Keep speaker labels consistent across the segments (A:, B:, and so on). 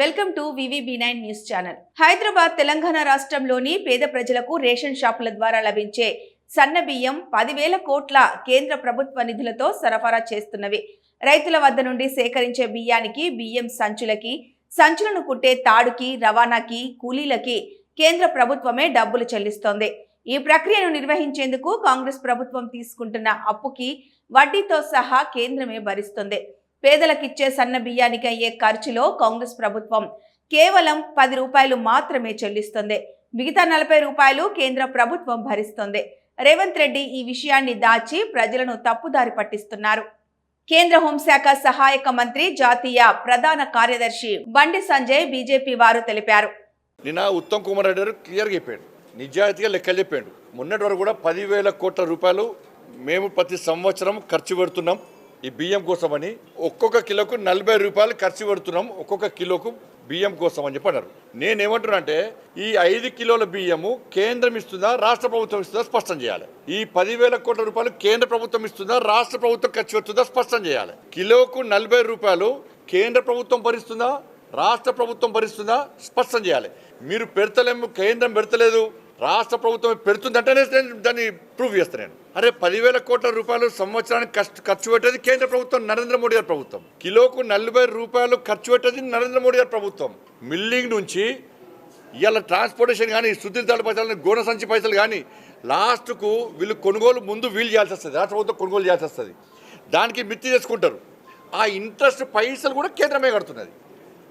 A: Welcome to VV nine news channel. Hyderabad Telangana రాష్ట్రంలోని పేద ప్రజలకు రేషన్ షాపుల ద్వారా లభించే సన్న బియ్యం పదివేల కోట్ల కేంద్ర ప్రభుత్వ నిధులతో సరఫరా చేస్తున్నవి. రైతుల వద్ద నుండి సేకరించే బియ్యానికి బియ్యం సంచులకి సంచులను కుట్టే తాడుకి రవాణాకి కూలీలకి కేంద్ర ప్రభుత్వమే డబ్బులు చెల్లిస్తోంది. ఈ ప్రక్రియను నిర్వహించేందుకు కాంగ్రెస్ ప్రభుత్వం తీసుకుంటున్న అప్పుకి వడ్డీతో సహా కేంద్రమే భరిస్తుంది. పేదలకిచ్చే సన్న బియ్యానికి అయ్యే ఖర్చులో కాంగ్రెస్ ప్రభుత్వం కేవలం పది రూపాయలు మాత్రమే చెల్లిస్తుంది. మిగతా నలభై రూపాయలు కేంద్ర ప్రభుత్వం భరిస్తుంది. రేవంత్ రెడ్డి ఈ విషయాన్ని దాచి ప్రజలను తప్పుదారి పట్టిస్తున్నారు. కేంద్ర హోంశాఖ సహాయక మంత్రి జాతీయ ప్రధాన కార్యదర్శి బండి సంజయ్ బీజేపీ వారు తెలిపారు.
B: నిన్న ఉత్తమ్ కుమార్ రెడ్డి గారు క్లియర్గా చెప్పాడు. నిజాయితీగా లెక్కలు చెప్పాడు. మొన్నటి వరకు కూడా పదివేల కోట్ల రూపాయలు మేము ప్రతి సంవత్సరం ఖర్చు పెడుతున్నాం. ఈ బియ్యం కోసమని ఒక్కొక్క కిలోకు నలభై రూపాయలు ఖర్చు పెడుతున్నాం ఒక్కొక్క కిలోకు బియ్యం కోసం అని చెప్పి అన్నారు నేనేమంటున్నా అంటే ఈ ఐదు కిలోల బియ్యము కేంద్రం ఇస్తుందా రాష్ట్ర ప్రభుత్వం ఇస్తుందా స్పష్టం చేయాలి. ఈ పదివేల కోట్ల రూపాయలు కేంద్ర ప్రభుత్వం ఇస్తుందా రాష్ట్ర ప్రభుత్వం ఖర్చు పెడుతుందా స్పష్టం చేయాలి. కిలోకు నలభై రూపాయలు కేంద్ర ప్రభుత్వం భరిస్తుందా రాష్ట్ర ప్రభుత్వం భరిస్తుందా స్పష్టం చేయాలి. మీరు పెడతలేము కేంద్రం పెడతలేదు. రాష్ట్ర ప్రభుత్వం పెడుతుందంటేనే నేను దాన్ని ప్రూవ్ చేస్తాను నేను. అరే పదివేల కోట్ల రూపాయలు సంవత్సరానికి కష్ట ఖర్చు పెట్టేది కేంద్ర ప్రభుత్వం నరేంద్ర మోడీ గారి ప్రభుత్వం. కిలోకు నలభై రూపాయలు ఖర్చు పెట్టేది నరేంద్ర మోడీ గారి ప్రభుత్వం. మిల్లింగ్ నుంచి ఇవాళ ట్రాన్స్పోర్టేషన్ కానీ సుతీర్థాల పైసలు గోడ సంచి పైసలు కానీ లాస్ట్కు వీళ్ళు కొనుగోలు ముందు వీలు చేయాల్సి వస్తుంది. రాష్ట్ర ప్రభుత్వం కొనుగోలు చేయాల్సి వస్తుంది. దానికి మిత్తి చేసుకుంటారు. ఆ ఇంట్రెస్ట్ పైసలు కూడా కేంద్రమే కడుతున్నది.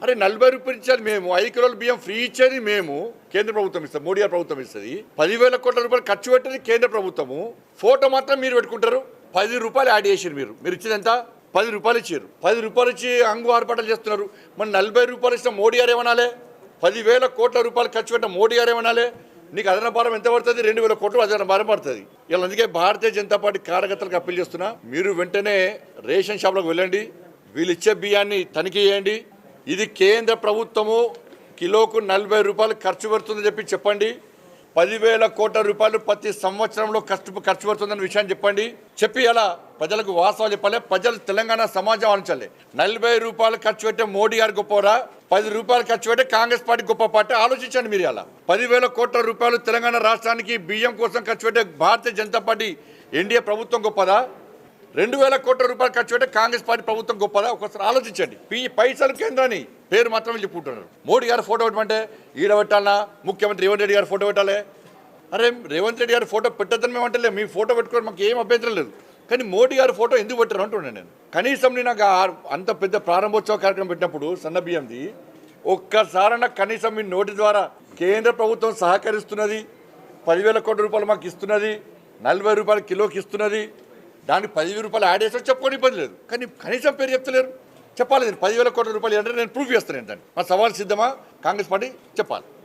B: అరే నలభై రూపాయలు ఇచ్చేది మేము. ఐదు కిలోల బియ్యం ఫ్రీ ఇచ్చేది మేము. కేంద్ర ప్రభుత్వం ఇస్తుంది మోడీ గారు ప్రభుత్వం ఇస్తుంది. పదివేల కోట్ల రూపాయలు ఖర్చు పెట్టేది కేంద్ర ప్రభుత్వము. ఫోటో మాత్రం మీరు పెట్టుకుంటారు. పది రూపాయలు యాడ్ చేసారు మీరు. మీరు ఇచ్చేది ఎంత? పది రూపాయలు ఇచ్చారు పది రూపాయలు ఇచ్చి అంగు ఆర్పాటాలు చేస్తున్నారు. మరి నలభై రూపాయలు ఇచ్చిన మోడీ గారు ఏమనాలే? పదివేల కోట్ల రూపాయలు ఖర్చు పెట్టిన మోడీ గారు ఏమనాలే? నీకు అదన భారం ఎంత పడుతుంది? రెండు వేల కోట్లు అదన భారం పడుతుంది. ఇలా అందుకే భారతీయ జనతా పార్టీ కార్యకర్తలకు అప్పీల్ చేస్తున్నా. మీరు వెంటనే రేషన్ షాప్లకు వెళ్ళండి. వీళ్ళు ఇచ్చే బియ్యాన్ని తనిఖీ చేయండి. ఇది కేంద్ర ప్రభుత్వము కిలోకు నలభై రూపాయలు ఖర్చు పెడుతుందని చెప్పి చెప్పండి. పదివేల కోట్ల రూపాయలు ప్రతి సంవత్సరంలో ఖర్చు ఖర్చు పెడుతుందన్న విషయాన్ని చెప్పండి. చెప్పి అలా ప్రజలకు వాస్తవాలు చెప్పాలి. ప్రజలు తెలంగాణ సమాజం ఆలోచించాలి. నలభై రూపాయలు ఖర్చు పెట్టే మోడీ గారు గొప్పరా పది రూపాయలు ఖర్చు పెట్టే కాంగ్రెస్ పార్టీ గొప్ప పార్టీ ఆలోచించండి మీరు అలా పదివేల కోట్ల రూపాయలు తెలంగాణ రాష్ట్రానికి బియ్యం కోసం ఖర్చు పెట్టే భారతీయ జనతా పార్టీ ఎన్డీఏ ప్రభుత్వం గొప్పదా? రెండు వేల కోట్ల రూపాయలు ఖర్చు పెట్టే కాంగ్రెస్ పార్టీ ప్రభుత్వం గొప్పదా? ఒకసారి ఆలోచించండి. పీ పైసలు కేంద్రాన్ని పేరు మాత్రమే చెప్పుకుంటున్నారు. మోడీ గారు ఫోటో పెట్టమంటే ఈడ పెట్టాలనా ముఖ్యమంత్రి రేవంత్ రెడ్డి గారు ఫోటో పెట్టాలి? అరే రేవంత్ రెడ్డి గారు ఫోటో పెట్టద్దని మేము అంటలే మీ ఫోటో పెట్టుకోవడం మాకు ఏం అభ్యంతరం లేదు. కానీ మోడీ గారు ఫోటో ఎందుకు పెట్టారు అంటున్నాను నేను. కనీసం నేను అంత పెద్ద ప్రారంభోత్సవ కార్యక్రమం పెట్టినప్పుడు సన్న బియ్యంది ఒక్కసారన్న కనీసం మీ నోటి ద్వారా కేంద్ర ప్రభుత్వం సహకరిస్తున్నది పదివేల కోట్ల రూపాయలు మాకు ఇస్తున్నది నలభై రూపాయలు కిలోకి ఇస్తున్నది దానికి పదివేల రూపాయలు యాడ్ చేస్తే చెప్పుకొని ఇబ్బంది లేదు. కానీ కనీసం పేరు చెప్తలేరు. చెప్పాలి నేను పదివేల కోట్ల రూపాయలు అంటే నేను ప్రూఫ్ చేస్తాను దాన్ని. మా సవాల్ సిద్ధమా? కాంగ్రెస్ పార్టీ చెప్పాలి.